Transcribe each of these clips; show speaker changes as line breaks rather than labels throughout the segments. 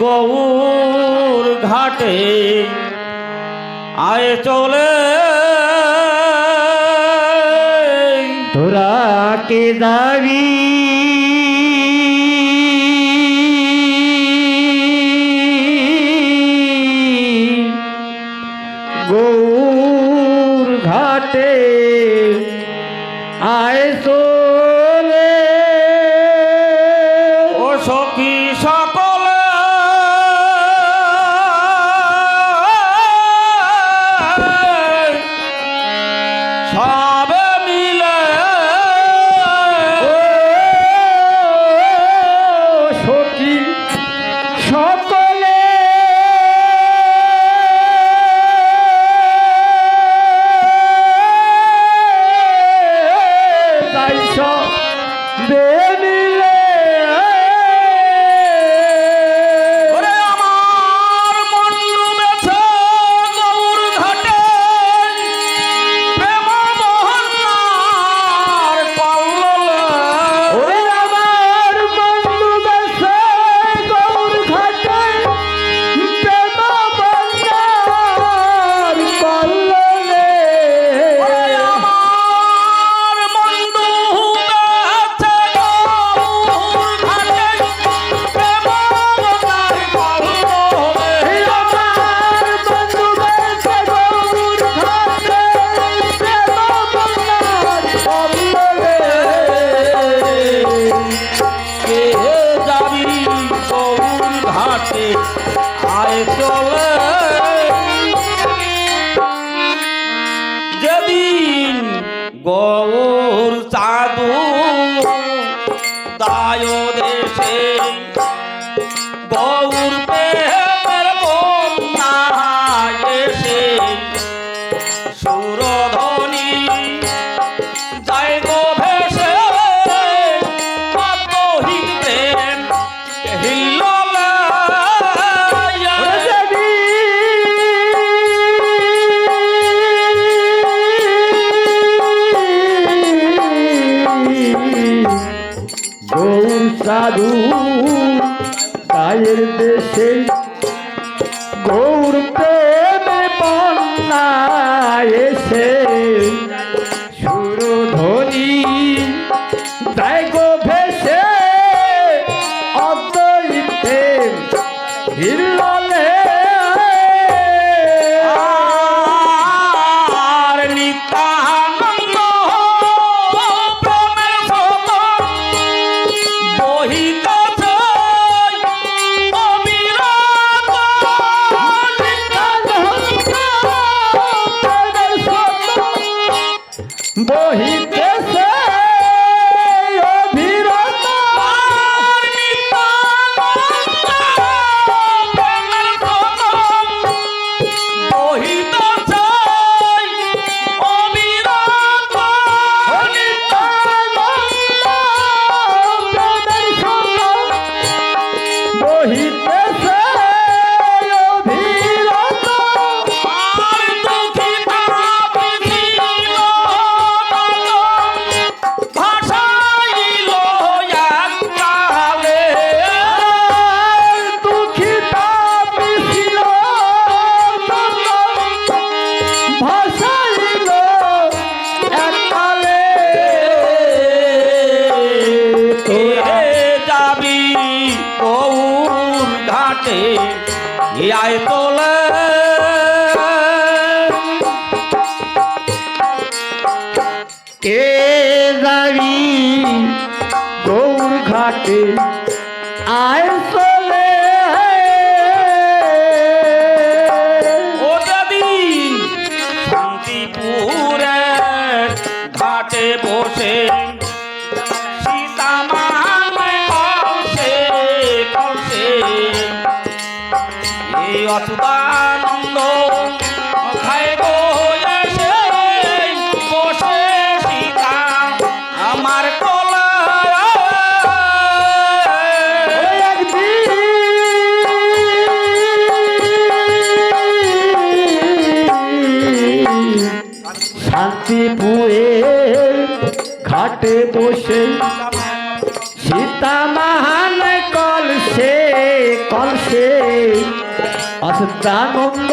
গৌর ঘাটে আয় চলে।
তোরা কে দাবি গৌর ঘাটে আয়
চলে।
সাধু তাইয়ের দেশে গৌর প্রেমে বন্যা এসে
এ দাড়ি গৌর ঘাটে আয়
চলে।
ও দাদি শান্তিপুরের ঘাটে বসে অতুদানন্দ খাটে বসে। সীতা
মহান কলসে কলসে। অস্তানন্দ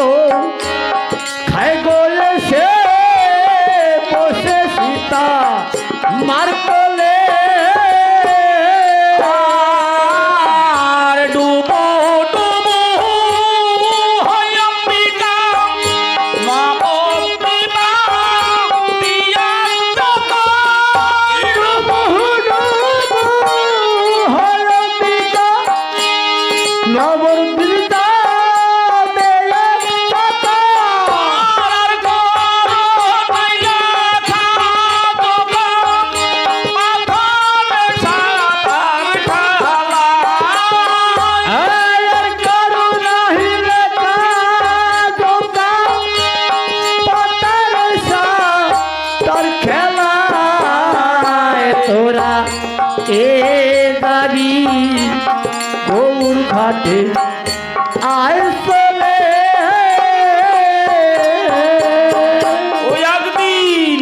ঘাটে আয় চলে।
ওই একদিন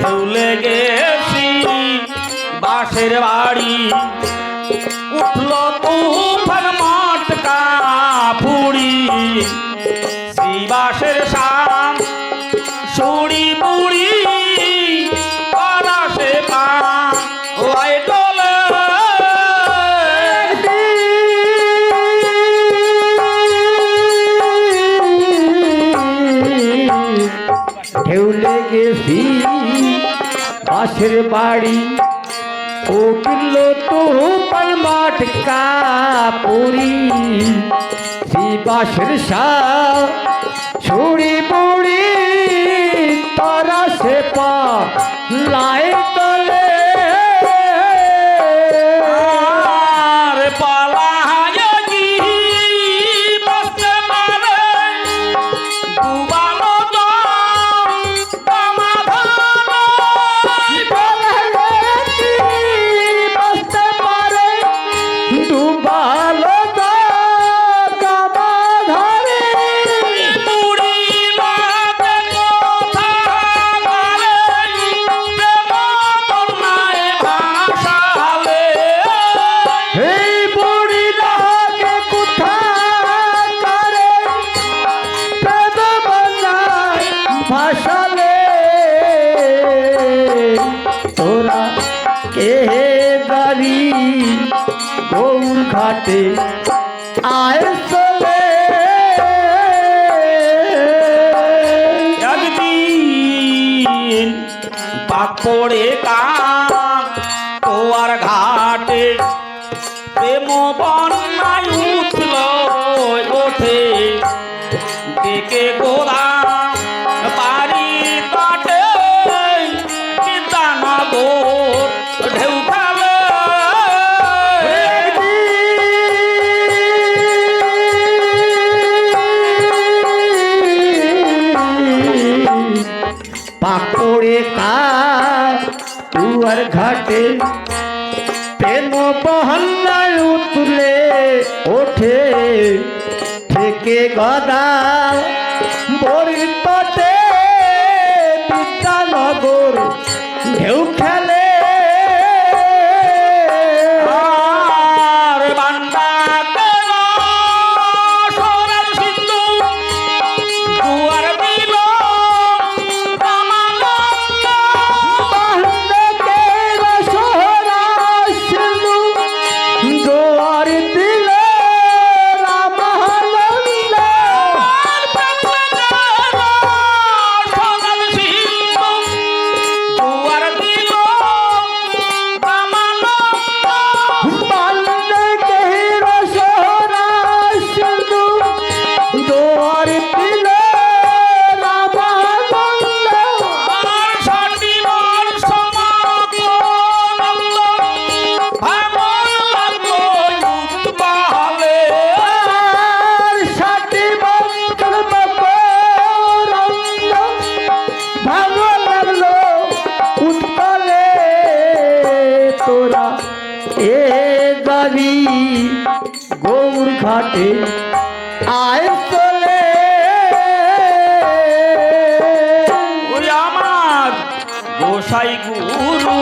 ভুলে গেছি বাসের বাড়ি উঠল তুফান মাটকা ফুড়ি
ফি পাশের বাড়ি ও কিনলো তো পারমাট কাপুরি শ্রী পাশের শাহ ছুড়ি পড়ি, তারা সে পা লাই তল
কেন মহল্লায় তুলে ওঠে
থেকে গদা বরিত নগর সাই গুরু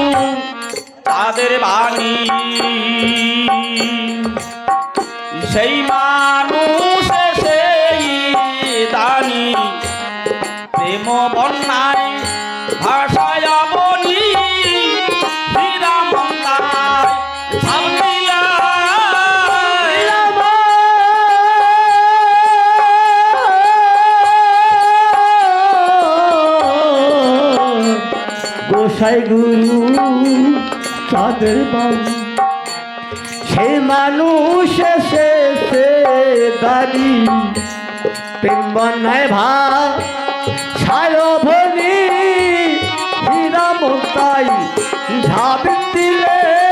তাদের বাণী। সেই মানুষ সেই দানি প্রেম বন্যা
সাই গুরু তাদের বাম সে মানুষ এসে বাড়ি প্রেম দিলে